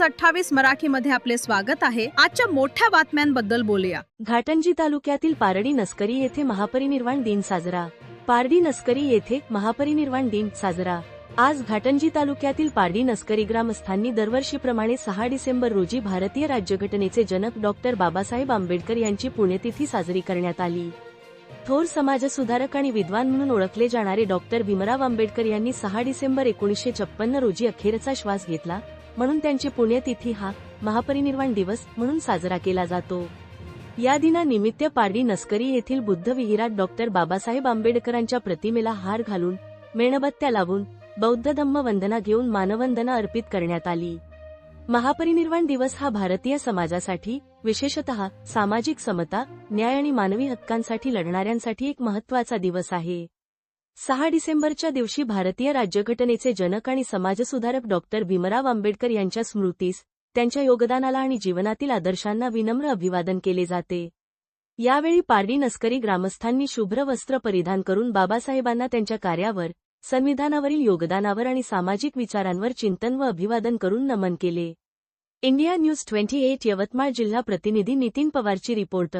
News अठ्ठावीस मराठीमध्ये आपले स्वागत आहे. आजच्या मोठ्या बातम्यांबद्दल बोलूया. घाटंजी तालुक्यातील पारडी नस्करी येथे महापरिनिर्वाण दिन साजरा. पारडी नस्करी येथे महापरिनिर्वाण दिन साजरा. आज घाटंजी तालुक्यातील पारडी नस्करी ग्रामस्थांनी दरवर्षीप्रमाणे सहा डिसेंबर रोजी भारतीय राज्यघटनेचे जनक डॉक्टर बाबासाहेब आंबेडकर यांची पुण्यतिथी साजरी करण्यात आली. थोर समाजसुधारक आणि विद्वान म्हणून ओळखले जाणारे डॉक्टर भीमराव आंबेडकर यांनी सहा डिसेंबर एकोणीसशे छप्पन्न रोजी अखेरचा श्वास घेतला. म्हणून त्यांची पुण्यतिथी हा महापरिनिर्वाण दिवस म्हणून साजरा केला जातो. या दिनानिमित्त पारडी नस्करी येथील बुद्ध विहिरात डॉक्टर बाबासाहेब आंबेडकरांच्या प्रतिमेला हार घालून मेणबत्त्या लावून बौद्ध धम्म वंदना घेऊन मानवंदना अर्पित करण्यात आली. महापरिनिर्वाण दिवस हा भारतीय समाजासाठी विशेषतः सामाजिक समता न्याय आणि मानवी हक्कांसाठी लढणाऱ्यांसाठी एक महत्त्वाचा दिवस आहे. सहा डिसेंबरच्या दिवशी भारतीय राज्यघटनेचे जनक आणि समाजसुधारक डॉक्टर भीमराव आंबेडकर यांच्या स्मृतीस त्यांच्या योगदानाला आणि जीवनातील आदर्शांना विनम्र अभिवादन केले जाते. यावेळी पारडी नस्करी ग्रामस्थांनी शुभ्र वस्त्र परिधान करून बाबासाहेबांना त्यांच्या कार्यावर संविधानावरील योगदानावर आणि सामाजिक विचारांवर चिंतन व अभिवादन करून नमन केले. India news twenty eight Yavatmal जिल्हा प्रतिनिधी नितीन पवारची रिपोर्ट